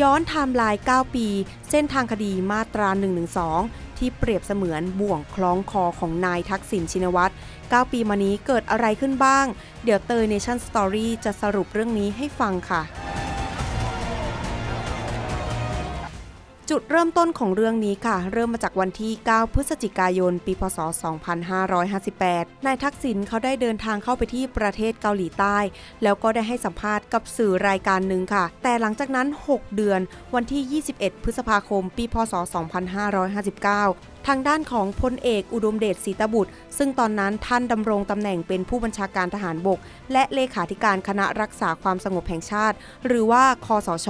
ย้อนไทม์ไลน์ 9 ปี เส้นทางคดีมาตรา 112 ที่เปรียบเสมือนบ่วงคล้องคอของนายทักษิณชินวัตร 9 ปีมานี้เกิดอะไรขึ้นบ้าง เดี๋ยวเตยเนชั่นสตอรี่จะสรุปเรื่องนี้ให้ฟังค่ะ จุดเริ่มต้นของเรื่องนี้ค่ะ เริ่มมาจากวันที่ 9 พฤศจิกายน ปี พศ 2558 นายทักษิณเขาได้เดินทางเข้าไปที่ประเทศเกาหลีใต้ แล้วก็ได้ให้สัมภาษณ์กับสื่อรายการหนึ่งค่ะ แต่หลังจากนั้น 6 เดือน วันที่ 21 พฤษภาคม ปี พศ 2559ทางด้านของพลเอกอุดมเดชศรีตบุตร ซึ่งตอนนั้นท่านดำรงตำแหน่งเป็นผู้บัญชาการทหารบก และเลขาธิการคณะรักษาความสงบแห่งชาติ หรือว่าคอสช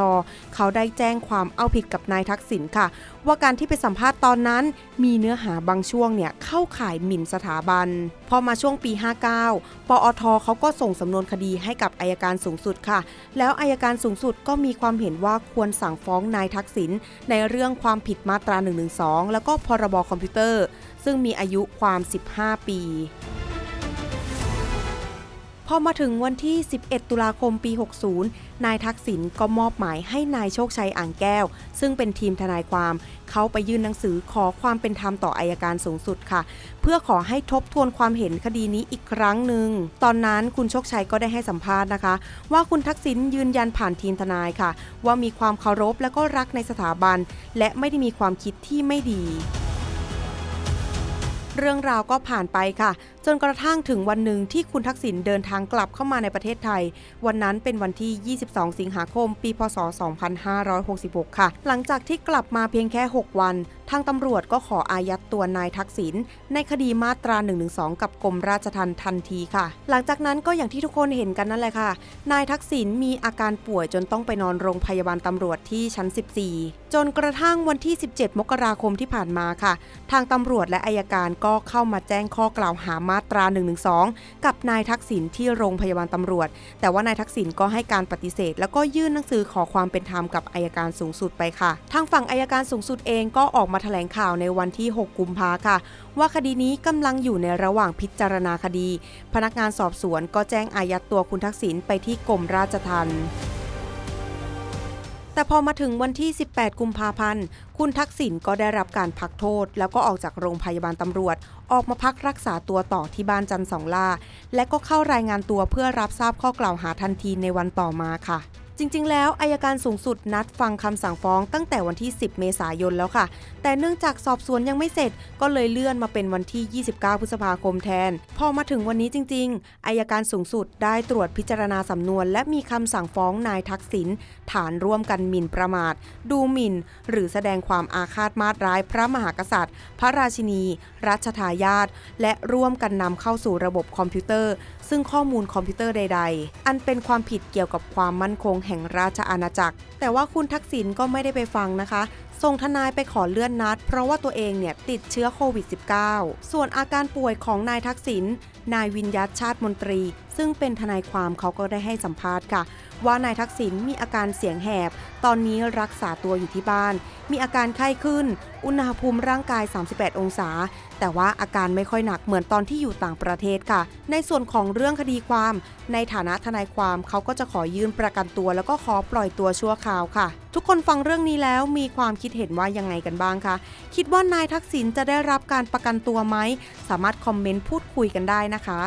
เขาได้แจ้งความเอาผิดกับนายทักษิณค่ะ ว่าการที่ไปสัมภาษณ์ตอนนั้น มีเนื้อหาบางช่วงเนี่ยเข้าข่ายหมิ่นสถาบัน พอมาช่วงปี 59 ปอทเขาก็ส่งสำนวนคดีให้กับอายการสูงสุดค่ะ แล้วอายการสูงสุดก็มีความเห็นว่าควรสั่งฟ้องนายทักษิณในเรื่องความผิดมาตรา 112 แล้วก็พรบคอมพิวเตอร์ ซึ่งมีอายุความ 15 ปี พอมาถึงวันที่ 11 ตุลาคมปี 60 นายทักษิณก็มอบหมายให้นายโชคชัยอ่างแก้ว ซึ่งเป็นทีมทนายความ เขาไปยื่นหนังสือขอความเป็นธรรมต่ออายการสูงสุดค่ะ เพื่อขอให้ทบทวนความเห็นคดีนี้อีกครั้งหนึ่ง ตอนนั้นคุณโชคชัยก็ได้ให้สัมภาษณ์นะคะ ว่าคุณทักษิณยืนยันผ่านทีมทนายค่ะ ว่ามีความเคารพและก็รักในสถาบัน และไม่ได้มีความคิดที่ไม่ดี เรื่องราวก็ผ่านไปค่ะ จนกระทั่งถึงวันหนึ่งที่คุณทักษิณเดินทางกลับเข้ามาในประเทศไทย วันนั้นเป็นวันที่ 22 สิงหาคม ปี พศ 2566 ค่ะ หลังจากที่กลับมาเพียงแค่ 6 วัน ทางตำรวจก็ขออายัดตัวนายทักษิณในคดีมาตรา 112 กับกรมราชทัณฑ์ทันทีค่ะ หลังจากนั้นก็อย่างที่ทุกคนเห็นกันนั่นแหละค่ะ นายทักษิณมีอาการป่วยจนต้องไปนอนโรงพยาบาลตำรวจที่ชั้น 14 จนกระทั่งวันที่ 17 มกราคมที่ผ่านมาค่ะ ทางตำรวจและอายการก็เข้ามาแจ้งข้อกล่าวหามาตรา 112 กับนายทักษิณที่โรงพยาบาลตำรวจ แต่ว่านายทักษิณก็ให้การปฏิเสธ แล้วก็ยื่นหนังสือขอความเป็นธรรมกับอายการสูงสุดไปค่ะ ทางฝั่งอายการสูงสุดเองก็ออกมาแถลงข่าวในวันที่ 6 กุมภาค่ะ ว่าคดีนี้กำลังอยู่ในระหว่างพิจารณาคดี พนักงานสอบสวนก็แจ้งอายัดตัวคุณทักษิณไปที่กรมราชทัณฑ์แต่พอมาถึงวันที่ 18 กุมภาพันธ์ คุณทักษิณก็ได้รับการพักโทษ แล้วก็ออกจากโรงพยาบาลตำรวจ ออกมาพักรักษาตัวต่อที่บ้านจันทร์สองล่า และก็เข้ารายงานตัวเพื่อรับทราบข้อกล่าวหาทันทีในวันต่อมาค่ะ จริงๆ แล้วอายการสูงสุดนัดฟังคำสั่งฟ้องตั้งแต่วันที่ 10 เมษายนแล้วค่ะ แต่เนื่องจากสอบสวนยังไม่เสร็จ ก็เลยเลื่อนมาเป็นวันที่ 29 พฤษภาคมแทน พอมาถึงวันนี้จริง ๆ อายการสูงสุดได้ตรวจพิจารณาสำนวน และมีคำสั่งฟ้องนายทักษิณฐานร่วมกันหมิ่นประมาท ดูหมิ่น หรือแสดงความอาฆาตมาตร้ายพระมหากษัตริย์ พระราชินี รัชทายาทและร่วมกันนำเข้าสู่ระบบคอมพิวเตอร์ ซึ่งข้อมูลคอมพิวเตอร์ใด ๆ อันเป็นความผิดเกี่ยวกับความมั่นคงแห่งราชอาณาจักร แต่ว่าคุณทักษิณก็ไม่ได้ไปฟังนะคะ ส่งทนายไปขอเลื่อนนัด เพราะว่าตัวเองเนี่ยติดเชื้อโควิด -19 ส่วนอาการป่วยของนายทักษิณนายวินยัตชาติมนตรี ซึ่งเป็นทนายความเขาก็ได้ให้สัมภาษณ์ค่ะ ว่านายทักษิณมีอาการเสียงแหบ ตอนนี้รักษาตัวอยู่ที่บ้าน มีอาการไข้ขึ้น อุณหภูมิร่างกาย 38 องศา แต่ว่าอาการไม่ค่อยหนักเหมือนตอนที่อยู่ต่างประเทศค่ะ ในส่วนของเรื่องคดีความ ในฐานะทนายความเขาก็จะขอยื่นประกันตัว แล้วก็ขอปล่อยตัวชั่วคราวค่ะทุกคนฟังเรื่องนี้แล้วมีความคิดเห็นว่ายังไงกันบ้างคะ คิดว่านายทักษิณจะได้รับการประกันตัวไหม สามารถคอมเมนต์พูดคุยกันได้นะคะ